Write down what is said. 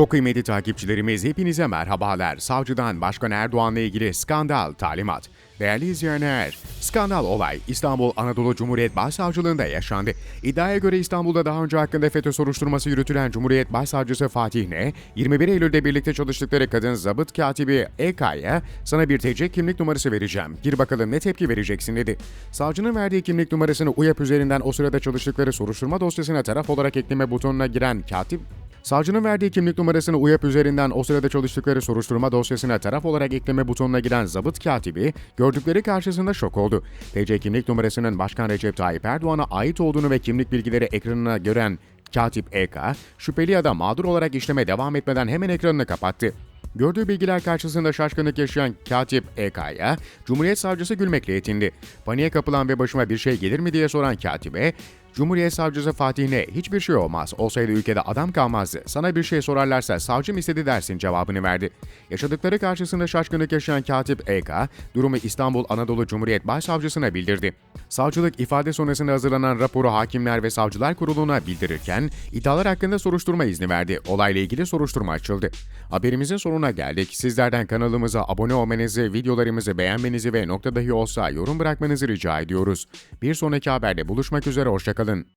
Çok kıymetli takipçilerimiz hepinize merhabalar. Savcıdan Başkan Erdoğan'la ilgili skandal talimat. Değerli izleyenler, skandal olay İstanbul Anadolu Cumhuriyet Başsavcılığında yaşandı. İddiaya göre İstanbul'da daha önce hakkında FETÖ soruşturması yürütülen Cumhuriyet Başsavcısı Fatih Ne, 21 Eylül'de birlikte çalıştıkları kadın zabıt katibi EK'ya sana bir TC kimlik numarası vereceğim. Gir bakalım ne tepki vereceksin dedi. Savcının verdiği kimlik numarasını UYAP üzerinden o sırada çalıştıkları soruşturma dosyasına taraf olarak ekleme butonuna giren katip Savcının verdiği kimlik numarasını UYAP üzerinden o sırada çalıştıkları soruşturma dosyasına taraf olarak ekleme butonuna giren zabıt katibi gördükleri karşısında şok oldu. TC kimlik numarasının Başkan Recep Tayyip Erdoğan'a ait olduğunu ve kimlik bilgileri ekranına gören Katip EK, şüpheli ya da mağdur olarak işleme devam etmeden hemen ekranını kapattı. Gördüğü bilgiler karşısında şaşkınlık yaşayan Katip EK'ya Cumhuriyet Savcısı gülmekle yetindi. Paniğe kapılan ve başıma bir şey gelir mi diye soran Katip'e, Cumhuriyet Savcısı Fatih ne? Hiçbir şey olmaz. Olsaydı ülkede adam kalmazdı. Sana bir şey sorarlarsa savcım istedi dersin cevabını verdi. Yaşadıkları karşısında şaşkınlık yaşayan Katip EK, durumu İstanbul Anadolu Cumhuriyet Başsavcısına bildirdi. Savcılık ifade sonrasında hazırlanan raporu Hakimler ve Savcılar Kurulu'na bildirirken iddialar hakkında soruşturma izni verdi. Olayla ilgili soruşturma açıldı. Haberimizin sonuna geldik. Sizlerden kanalımıza abone olmanızı, videolarımızı beğenmenizi ve nokta dahi olsa yorum bırakmanızı rica ediyoruz. Bir sonraki haberde buluşmak üzere, hoşçakalın.